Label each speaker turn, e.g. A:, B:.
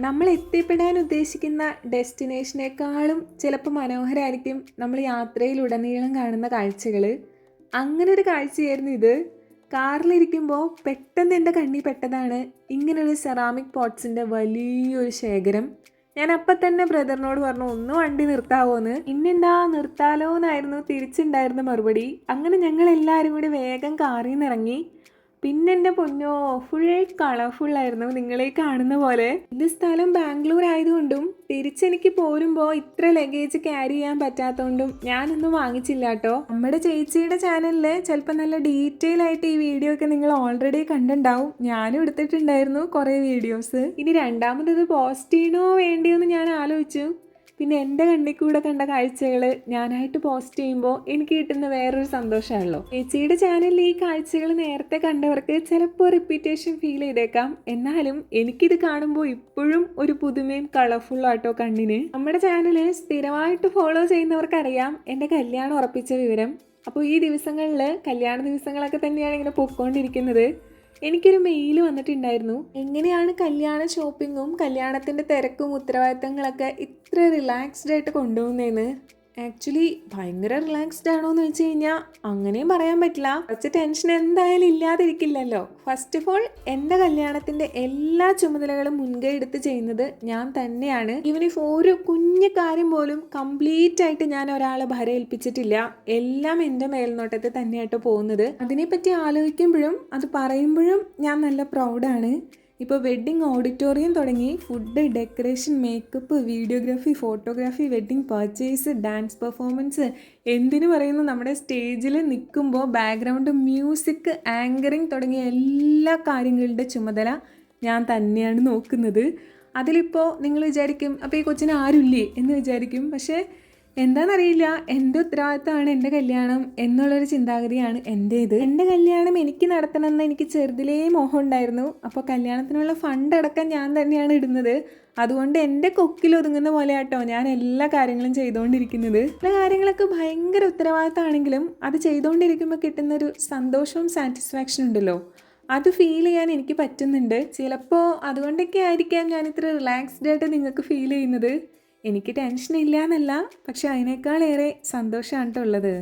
A: നമ്മൾ എത്തിപ്പെടാൻ ഉദ്ദേശിക്കുന്ന ഡെസ്റ്റിനേഷനേക്കാളും ചിലപ്പോൾ മനോഹരമായിരിക്കും നമ്മൾ യാത്രയിലുടനീളം കാണുന്ന കാഴ്ചകൾ. അങ്ങനെ ഒരു കാഴ്ചയായിരുന്നു ഇത്. കാറിലിരിക്കുമ്പോൾ പെട്ടെന്ന് എന്റെ കണ്ണി പെട്ടതാണ്. ഇങ്ങനെയുള്ള സെറാമിക് പോട്ട്സിന്റെ വലിയൊരു ശേഖരം. ഞാൻ അപ്പം തന്നെ ബ്രദറിനോട് പറഞ്ഞു ഒന്ന് വണ്ടി നിർത്താവോന്ന്. ഇന്നെന്താ നിർത്താലോ എന്നായിരുന്നു തിരിച്ചുണ്ടായിരുന്ന മറുപടി. അങ്ങനെ ഞങ്ങൾ എല്ലാവരും കൂടി വേഗം കാറിൽ നിന്ന് ഇറങ്ങി പിന്നെ പൊന്നോ ഫുൾ കളർഫുൾ ആയിരുന്നു നിങ്ങളെ കാണുന്ന പോലെ. ഇത് സ്ഥലം ബാംഗ്ലൂർ ആയതുകൊണ്ടും തിരിച്ചെനിക്ക് പോരുമ്പോൾ ഇത്ര ലഗേജ് ക്യാരി ചെയ്യാൻ പറ്റാത്തതുകൊണ്ടും ഞാനൊന്നും വാങ്ങിച്ചില്ല കേട്ടോ. നമ്മുടെ ചേച്ചിയുടെ ചാനലിൽ ചിലപ്പോൾ നല്ല ഡീറ്റെയിൽ ആയിട്ട് ഈ വീഡിയോ ഒക്കെ നിങ്ങൾ ഓൾറെഡി കണ്ടുണ്ടാവും ഞാനും എടുത്തിട്ടുണ്ടായിരുന്നു കുറേ വീഡിയോസ് ഇനി രണ്ടാമത് ഇത് പോസ്റ്റ് ചെയ്യണോ വേണ്ടിയോ എന്ന് ഞാൻ ആലോചിച്ചു. പിന്നെ എന്റെ കണ്ണിൽ കൂടെ കണ്ട കാഴ്ചകൾ ഞാനായിട്ട് പോസ്റ്റ് ചെയ്യുമ്പോൾ എനിക്ക് കിട്ടുന്ന വേറൊരു സന്തോഷമാണല്ലോ ചേച്ചിയുടെ ചാനലിൽ ഈ കാഴ്ചകൾ നേരത്തെ കണ്ടവർക്ക് ചിലപ്പോൾ റിപ്പീറ്റേഷൻ ഫീൽ ചെയ്തേക്കാം. എന്നാലും എനിക്കിത് കാണുമ്പോൾ ഇപ്പോഴും ഒരു പുതുമയും കളർഫുൾ ആട്ടോ കണ്ണിന്. നമ്മുടെ ചാനൽ സ്ഥിരമായിട്ട് ഫോളോ ചെയ്യുന്നവർക്കറിയാം എന്റെ കല്യാണം ഉറപ്പിച്ച വിവരം. അപ്പോൾ ഈ ദിവസങ്ങളിൽ കല്യാണ ദിവസങ്ങളൊക്കെ തന്നെയാണ് ഇങ്ങനെ പൊയ്ക്കൊണ്ടിരിക്കുന്നത് എനിക്കൊരു മെയിൽ വന്നിട്ടുണ്ടായിരുന്നു. എങ്ങനെയാണ് കല്യാണ ഷോപ്പിങ്ങും കല്യാണത്തിന്റെ തിരക്കും ഉത്തരവാദിത്തങ്ങളൊക്കെ ഇത്ര റിലാക്സ്ഡ് ആയിട്ട് കൊണ്ടുപോകുന്നതെന്ന് ആക്ച്വലി ഭയങ്കര റിലാക്സ്ഡ് ആണോ എന്ന് വെച്ച് കഴിഞ്ഞാൽ അങ്ങനെയും പറയാൻ പറ്റില്ല. കുറച്ച് ടെൻഷൻ എന്തായാലും ഇല്ലാതിരിക്കില്ലല്ലോ. ഫസ്റ്റ് ഓഫ് ഓൾ എന്റെ കല്യാണത്തിന്റെ എല്ലാ ചുമതലകളും മുൻകൈ എടുത്ത് ചെയ്യുന്നത് ഞാൻ തന്നെയാണ്. ഇഫ് ഒരു കുഞ്ഞു കാര്യം പോലും കംപ്ലീറ്റ് ആയിട്ട് ഞാൻ ഒരാളെ ഭരം ഏൽപ്പിച്ചിട്ടില്ല എല്ലാം എന്റെ മേൽനോട്ടത്തിൽ തന്നെയായിട്ട് പോകുന്നത്. അതിനെപ്പറ്റി ആലോചിക്കുമ്പോഴും അത് പറയുമ്പോഴും ഞാൻ നല്ല പ്രൗഡാണ് ഇപ്പോൾ വെഡ്ഡിങ് ഓഡിറ്റോറിയം തുടങ്ങി food decoration makeup videography photography wedding purchase dance performance എന്തിനു പറയുന്നു നമ്മുടെ സ്റ്റേജിൽ നിൽക്കുമ്പോൾ ബാക്ക്ഗ്രൗണ്ട് മ്യൂസിക് ആങ്കറിങ് തുടങ്ങിയ എല്ലാ കാര്യങ്ങളുടെ ചുമതല ഞാൻ തന്നെയാണ് നോക്കുന്നത്. അതിലിപ്പോൾ നിങ്ങൾ വിചാരിക്കും അപ്പോൾ ഈ കൊച്ചിന് ആരുമില്ലേ എന്ന് വിചാരിക്കും. പക്ഷേ എന്താണെന്നറിയില്ല എന്റെ ഉത്തരവാദിത്തമാണ് എന്റെ കല്യാണം എന്നുള്ളൊരു ചിന്താഗതിയാണ് എന്റെ ഇത് എന്റെ കല്യാണം എനിക്ക് നടത്തണം എന്ന് എനിക്ക് ചെറുതിലേ മോഹം ഉണ്ടായിരുന്നു. അപ്പോൾ കല്യാണത്തിനുള്ള ഫണ്ട് അടക്കം ഞാൻ തന്നെയാണ് ഇടുന്നത്. അതുകൊണ്ട് എന്റെ കൊക്കിൽ ഒതുങ്ങുന്ന പോലെ ആട്ടോ ഞാൻ എല്ലാ കാര്യങ്ങളും ചെയ്തുകൊണ്ടിരിക്കുന്നത്. ചില കാര്യങ്ങളൊക്കെ ഭയങ്കര ഉത്തരവാദിത്തമാണെങ്കിലും അത് ചെയ്തുകൊണ്ടിരിക്കുമ്പോൾ കിട്ടുന്നൊരു സന്തോഷവും സാറ്റിസ്ഫാക്ഷൻ ഉണ്ടല്ലോ. അത് ഫീൽ ചെയ്യാൻ എനിക്ക് പറ്റുന്നുണ്ട്. ചിലപ്പോൾ അതുകൊണ്ടൊക്കെ ആയിരിക്കാം ഞാൻ ഇത്ര റിലാക്സ്ഡ് ആയിട്ട് നിങ്ങൾക്ക് ഫീൽ ചെയ്യുന്നത്. എനിക്ക് ടെൻഷൻ ഇല്ല എന്നല്ല പക്ഷെ അതിനേക്കാളേറെ സന്തോഷമാണ് കേട്ടോ ഉള്ളത്.